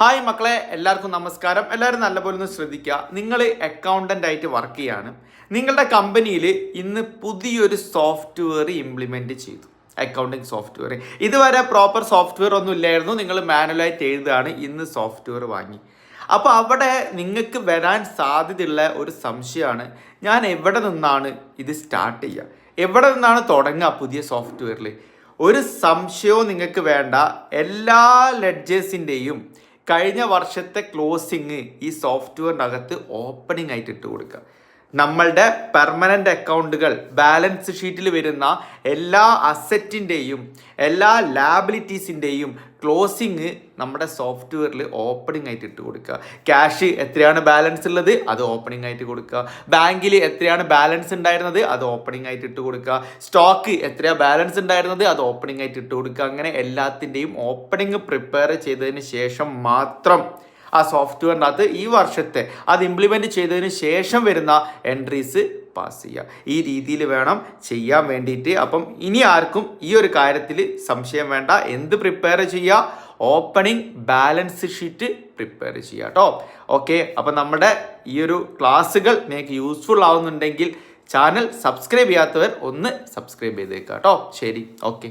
Hi മക്കളെ എല്ലാവർക്കും നമസ്കാരം. എല്ലാവരും നല്ലപോലെ ഒന്ന് ശ്രദ്ധിക്കുക. നിങ്ങൾ അക്കൗണ്ടന്റ് ആയിട്ട് വർക്ക് ചെയ്യാണ്. നിങ്ങളുടെ കമ്പനിയിൽ ഇന്ന് പുതിയൊരു സോഫ്റ്റ്വെയർ ഇംപ്ലിമെന്റ് ചെയ്തു. അക്കൗണ്ടിങ് സോഫ്റ്റ്വെയർ ഇതുവരെ പ്രോപ്പർ സോഫ്റ്റ്വെയർ ഒന്നും ഇല്ലായിരുന്നു. നിങ്ങൾ മാനുവലായിട്ട് എഴുതുകയാണ്. ഇന്ന് സോഫ്റ്റ്വെയർ വാങ്ങി. അപ്പോൾ അവിടെ നിങ്ങൾക്ക് വരാൻ സാധ്യതയുള്ള ഒരു സംശയമാണ്. ഞാൻ എവിടെ നിന്നാണ് ഇത് സ്റ്റാർട്ട് ചെയ്യുക? എവിടെ നിന്നാണ് തുടങ്ങുക പുതിയ സോഫ്റ്റ്വെയറിൽ ഒരു സംശയവും നിങ്ങൾക്ക് വേണ്ട. എല്ലാ ലെഡ്ജേഴ്സിന്റെയും കഴിഞ്ഞ വർഷത്തെ ക്ലോസിങ് ഈ സോഫ്റ്റ്വെയറിനകത്ത് ഓപ്പണിംഗ് ആയിട്ട് ഇട്ട് കൊടുക്കുക നമ്മളുടെ പെർമനന്റ് അക്കൗണ്ടുകൾ ബാലൻസ് ഷീറ്റിൽ വരുന്ന എല്ലാ അസറ്റിന്റെയും എല്ലാ ലാബിലിറ്റീസിന്റെയും ക്ലോസിങ് നമ്മുടെ സോഫ്റ്റ്വെയറിൽ ഓപ്പണിംഗ് ആയിട്ട് ഇട്ട് കൊടുക്കുക. ക്യാഷ് എത്രയാണ് ബാലൻസ് ഉള്ളത്? അത് ഓപ്പണിംഗ് ആയിട്ട് കൊടുക്കുക. ബാങ്കിൽ എത്രയാണ് ബാലൻസ് ഉണ്ടായിരുന്നത്? അത് ഓപ്പണിംഗ് ആയിട്ട് ഇട്ട് കൊടുക്കുക. സ്റ്റോക്ക് എത്രയാണ് ബാലൻസ് ഉണ്ടായിരുന്നത്? അത് ഓപ്പണിംഗ് ആയിട്ട് ഇട്ട് കൊടുക്കുക. അങ്ങനെ എല്ലാത്തിന്റെയും ഓപ്പണിംഗ് പ്രിപ്പയർ ചെയ്തതിന് ശേഷം മാത്രം ആ സോഫ്റ്റ്വെയറിനകത്ത് ഈ വർഷത്തെ അത് ഇംപ്ലിമെന്റ് ചെയ്തതിന് ശേഷം വരുന്ന എൻട്രീസ് പാസ് ചെയ്യുക. ഈ രീതിയിൽ വേണം ചെയ്യാൻ വേണ്ടിയിട്ട്. അപ്പം ഇനി ആർക്കും ഈ ഒരു കാര്യത്തിൽ സംശയം വേണ്ട. എന്ത് പ്രിപ്പയർ ചെയ്യുക? ഓപ്പണിംഗ് ബാലൻസ് ഷീറ്റ് പ്രിപ്പയർ ചെയ്യുക കേട്ടോ ഓക്കെ അപ്പം നമ്മുടെ ഈ ഒരു ക്ലാസ്സുകൾ നിങ്ങൾക്ക് യൂസ്ഫുൾ ആവുന്നുണ്ടെങ്കിൽ ചാനൽ സബ്സ്ക്രൈബ് ചെയ്യാത്തവർ ഒന്ന് സബ്സ്ക്രൈബ് ചെയ്തേക്കാം കേട്ടോ ശരി. ഓക്കെ